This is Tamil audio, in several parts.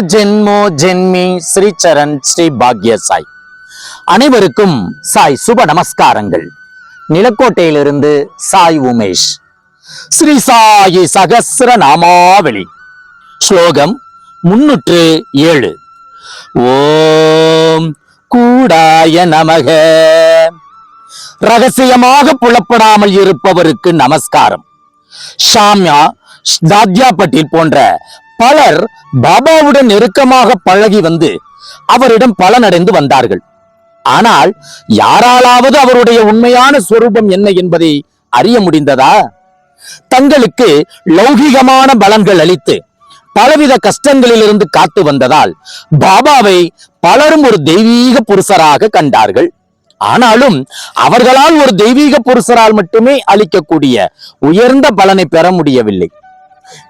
ஜென்மோ ஜென்மி ஸ்ரீ சரண் ஸ்ரீ பாக்ய சாய். அனைவருக்கும் சாய் சுப நமஸ்காரங்கள். நிலக்கோட்டையிலிருந்து சாய் உமேஷ். ஸ்ரீ சாயி சகஸ்ர நாமாவளி. ஸ்லோகம் முன்னூற்று ஏழு. ஓம் கூடாய நமக. ரகசியமாக புலப்படாமல் இருப்பவருக்கு நமஸ்காரம். ஷாம்யா தாத்யாபட்டில் போன்ற பலர் பாபாவுடன் நெருக்கமாக பழகி வந்து அவரிடம் பலனடைந்து வந்தார்கள். ஆனால் யாராலாவது அவருடைய உண்மையான சொரூபம் என்ன என்பதை அறிய முடிந்ததா? தங்களுக்கு லௌகிகமான பலன்கள் அளித்து பலவித கஷ்டங்களிலிருந்து காத்து வந்ததால் பாபாவை பலரும் ஒரு தெய்வீக புருஷராக கண்டார்கள். ஆனாலும் அவர்களால் ஒரு தெய்வீக புருஷரால் மட்டுமே அளிக்கக்கூடிய உயர்ந்த பலனை பெற முடியவில்லை.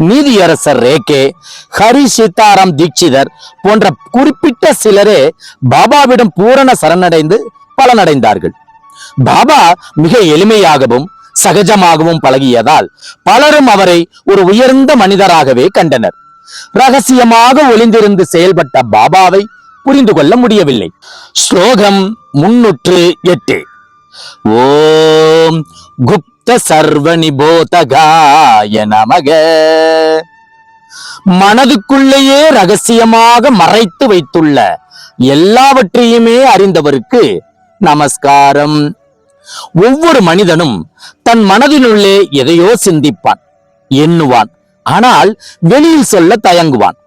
நீதியரசர் ரேகே ஹரி சீதாராம் தீட்சிதர் போன்ற குறிப்பிட்ட சிலரே பாபாவிடம் பூரண சரணடைந்து பலனடைந்தார்கள். பாபா மிக எளிமையாகவும் சகஜமாகவும் பழகியதால் பலரும் அவரை ஒரு உயர்ந்த மனிதராகவே கண்டனர். ரகசியமாக ஒளிந்திருந்து செயல்பட்ட பாபாவை புரிந்து கொள்ள முடியவில்லை. ஸ்லோகம் முன்னூற்று எட்டு. ஓம் குப்த சர்வ நிபோதகாய நமக. மனதுக்குள்ளேயே ரகசியமாக மறைத்து வைத்துள்ள எல்லாவற்றையுமே அறிந்தவருக்கு நமஸ்காரம். ஒவ்வொரு மனிதனும் தன் மனதினுள்ளே எதையோ சிந்திப்பான் எண்ணுவான் ஆனால் வெளியில் சொல்ல தயங்குவான்.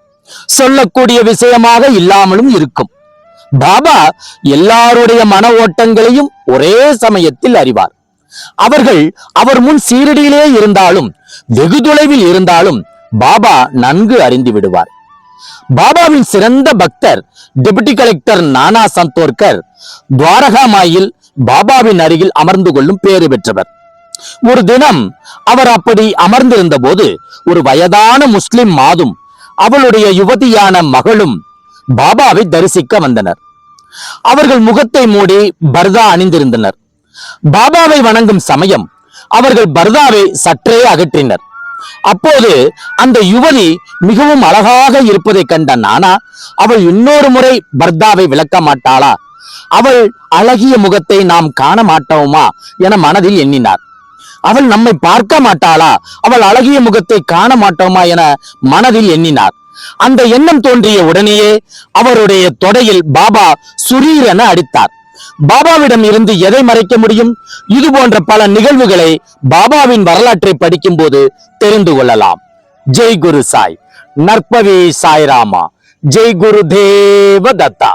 சொல்லக்கூடிய விஷயமாக இல்லாமலும் இருக்கும். பாபா எல்லாருடைய மன ஓட்டங்களையும் ஒரே சமயத்தில் அறிவார். அவர்கள் அவர் முன் சீரடியிலே இருந்தாலும் வெகு தொலைவில் இருந்தாலும் பாபா நன்கு அறிந்து விடுவார். பாபாவின் சிறந்த பக்தர் டெபுட்டி கலெக்டர் நானா சந்தோர்கர் துவாரகாமாயில் பாபாவின் அருகில் அமர்ந்து கொள்ளும் பேறு பெற்றவர். ஒரு தினம் அவர் அப்படி அமர்ந்திருந்த போது ஒரு வயதான முஸ்லிம் மாதும் அவளுடைய யுவதியான மகளும் பாபாவை தரிசிக்க வந்தனர். அவர்கள் முகத்தை மூடி பர்தா அணிந்திருந்தனர். பாபாவை வணங்கும் சமயம் அவர்கள் பர்தாவை சற்றே அகற்றினர். அப்போது அந்த யுவதி மிகவும் அழகாக இருப்பதை கண்ட நானா அவள் இன்னொரு முறை பர்தாவை விளக்க மாட்டாளா? அவள் அழகிய முகத்தை நாம் காண மாட்டோமா என மனதில் எண்ணினார். அவள் நம்மை பார்க்க மாட்டாளா? அவள் அழகிய முகத்தை காண மாட்டோமா என மனதில் எண்ணினார். அந்த எண்ணம் தோன்றிய உடனேயே அவருடைய தொடையில் பாபா சுரீரென அடித்தார். பாபாவிடம் இருந்து எதை மறைக்க முடியும்? இது போன்ற பல நிகழ்வுகளை பாபாவின் வரலாற்றை படிக்கும் போது தெரிந்து கொள்ளலாம். ஜெய் குரு சாய். நற்பவி சாய்ராமா ஜெய் குரு தேவ தத்தா.